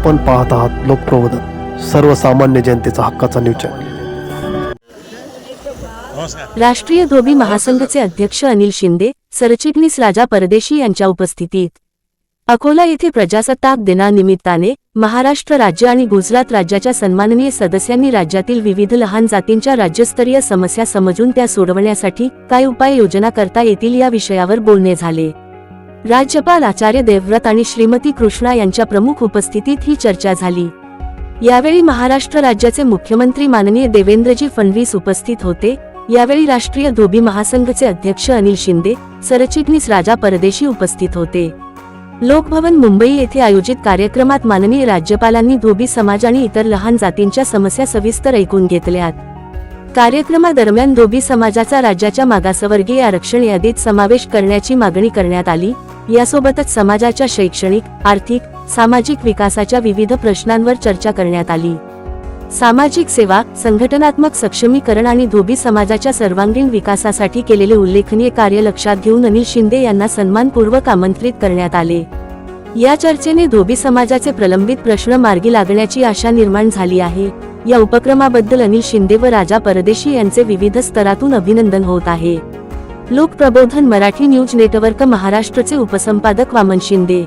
आपण पाहत आहात लोकप्रबोधन सर्वसामान्य जनतेचा हक्काचा न्यूज चॅनल राष्ट्रीय धोबी महासंघचे अध्यक्ष अनिल शिंदे सरचिटणीस राजा परदेशी यांच्या उपस्थितीत. अकोला येथे प्रजासत्ताक दिनानिमित्ताने महाराष्ट्र राज्य आणि गुजरात राज्याच्या सन्माननीय सदस्यांनी राज्यातील विविध लहान जातींच्या राज्यस्तरीय समस्या समजून त्या सोडवण्यासाठी काय उपाय योजना करता येतील या विषयावर बोलणे झाले. राज्यपाल आचार्य देवव्रत आणि श्रीमती कृष्णा यांच्या प्रमुख उपस्थितीत ही चर्चा झाली. यावेळी महाराष्ट्र राज्याचे मुख्यमंत्री माननीय देवेंद्रजी फडणवीस उपस्थित होते. यावेळी राष्ट्रीय धोबी महासंघचे अध्यक्ष अनिल शिंदे सरचिटणीस राजा परदेशी उपस्थित होते. लोकभवन मुंबई येथे आयोजित कार्यक्रमात माननीय राज्यपालांनी धोबी समाज आणि इतर लहान जातींच्या समस्या सविस्तर ऐकून घेतल्यात. कार्यक्रमादरम्यान धोबी समाजाचा राज्याच्या मागासवर्गीय आरक्षण यादीत समावेश करण्याची मागणी करण्यात आली. यासोबतच समाजाच्या शैक्षणिक आर्थिक सामाजिक विकासाच्या विविध प्रश्नांवर चर्चा करण्यात आली. सामाजिक सेवा संघटनात्मक सक्षमीकरण आणि धोबी समाजाच्या सर्वांगीण विकासासाठी केलेले उल्लेखनीय कार्य लक्षात घेऊन अनिल शिंदे यांना सन्मानपूर्वक आमंत्रित करण्यात आले. या चर्चेने धोबी समाजाचे प्रलंबित प्रश्न मार्गी लागण्याची आशा निर्माण झाली आहे. या उपक्रमाबद्दल अनिल शिंदे व राजा परदेशी यांचे विविध स्तरातून अभिनंदन होत आहे. लोकप्रबोधन मराठी न्यूज नेटवर्क महाराष्ट्रचे उपसंपादक वामन शिंदे.